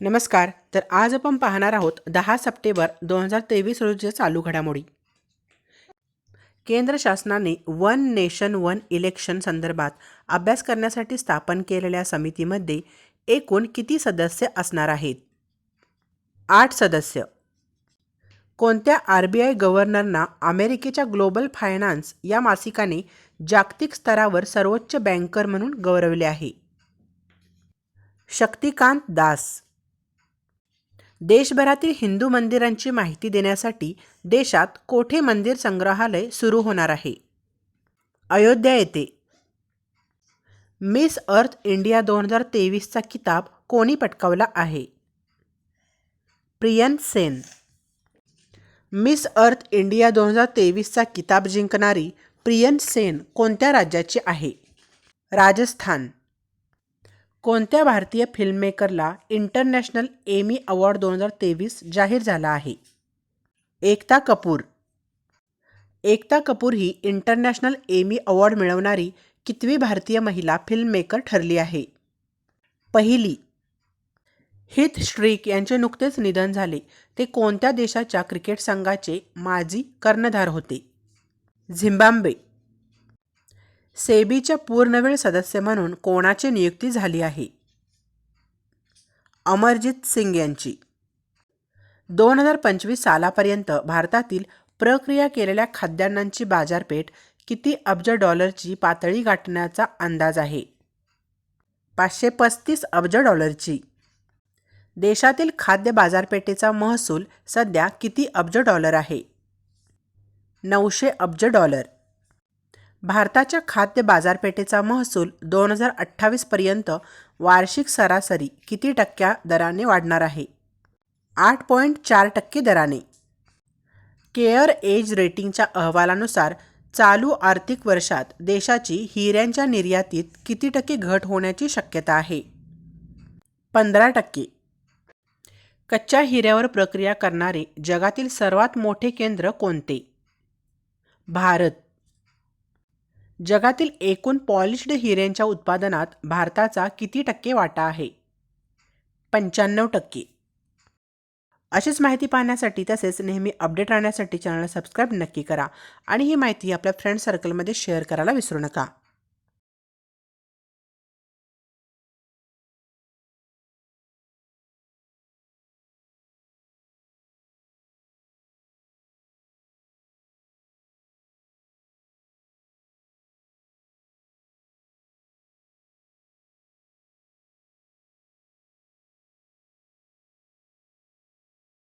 नमस्कार तर आज आपण पाहणार आहोत दहा सप्टेंबर दोन हजार तेवीस रोजीच्या चालू घडामोडी. केंद्र शासनाने वन नेशन वन इलेक्शन संदर्भात अभ्यास करण्यासाठी स्थापन केलेल्या समितीमध्ये एकूण किती सदस्य असणार आहेत? आठ सदस्य. कोणत्या आर बी आय गव्हर्नरना अमेरिकेच्या ग्लोबल फायनान्स या मासिकाने जागतिक स्तरावर सर्वोच्च बँकर म्हणून गौरवले आहे? शक्तिकांत दास. देशभरातील हिंदू मंदिरांची माहिती देण्यासाठी देशात कोठे मंदिर संग्रहालय सुरू होणार आहे? अयोध्या येथे. मिस अर्थ इंडिया दोन हजार तेवीसचा किताब कोणी पटकावला आहे? Priyan Sen. Miss Earth India दोन हजार तेवीसचा किताब जिंकणारी प्रियन सेन कोणत्या राज्याची आहे? राजस्थान. कोणत्या भारतीय फिल्ममेकरला इंटरनॅशनल एमी अवॉर्ड दोन हजार तेवीस जाहीर झाला आहे? एकता कपूर. एकता कपूर ही इंटरनॅशनल एमी अवॉर्ड मिळवणारी कितवी भारतीय महिला फिल्ममेकर ठरली आहे? पहिली. हित श्रीक यांचे नुकतेच निधन झाले. ते कोणत्या देशाच्या क्रिकेट संघाचे माजी कर्णधार होते? झिम्बाब्वे. सेबीच्या पूर्णवेळ सदस्य म्हणून कोणाची नियुक्ती झाली आहे? अमरजित सिंग यांची. दोन हजार पंचवीस सालापर्यंत भारतातील प्रक्रिया केलेल्या खाद्यान्नांची बाजारपेठ किती अब्ज डॉलरची पातळी गाठण्याचा अंदाज आहे? पाचशे पस्तीस अब्ज डॉलरची. देशातील खाद्य बाजारपेठेचा महसूल सध्या किती अब्ज डॉलर आहे? नऊशे अब्ज डॉलर. भारताच्या खाद्य बाजारपेठेचा महसूल दोन हजार अठ्ठावीसपर्यंत वार्षिक सरासरी किती टक्क्या दराने वाढणार आहे? आठ पॉईंट चार टक्के दराने. केअर एज रेटिंगच्या अहवालानुसार चालू आर्थिक वर्षात देशाची हिऱ्यांच्या निर्यातीत किती टक्के घट होण्याची शक्यता आहे? पंधरा टक्के. कच्च्या हिऱ्यावर प्रक्रिया करणारे जगातील सर्वात मोठे केंद्र कोणते? भारत. जगातील एकूण पॉलिश्ड हिऱ्यांच्या उत्पादनात भारताचा किती टक्के वाटा आहे? पंच्याण्णव टक्के. अशीच माहिती पाहण्यासाठी तसेच नेहमी अपडेट राहण्यासाठी चॅनल सबस्क्राईब नक्की करा आणि ही माहिती आपल्या फ्रेंड सर्कलमध्ये शेअर करायला विसरू नका.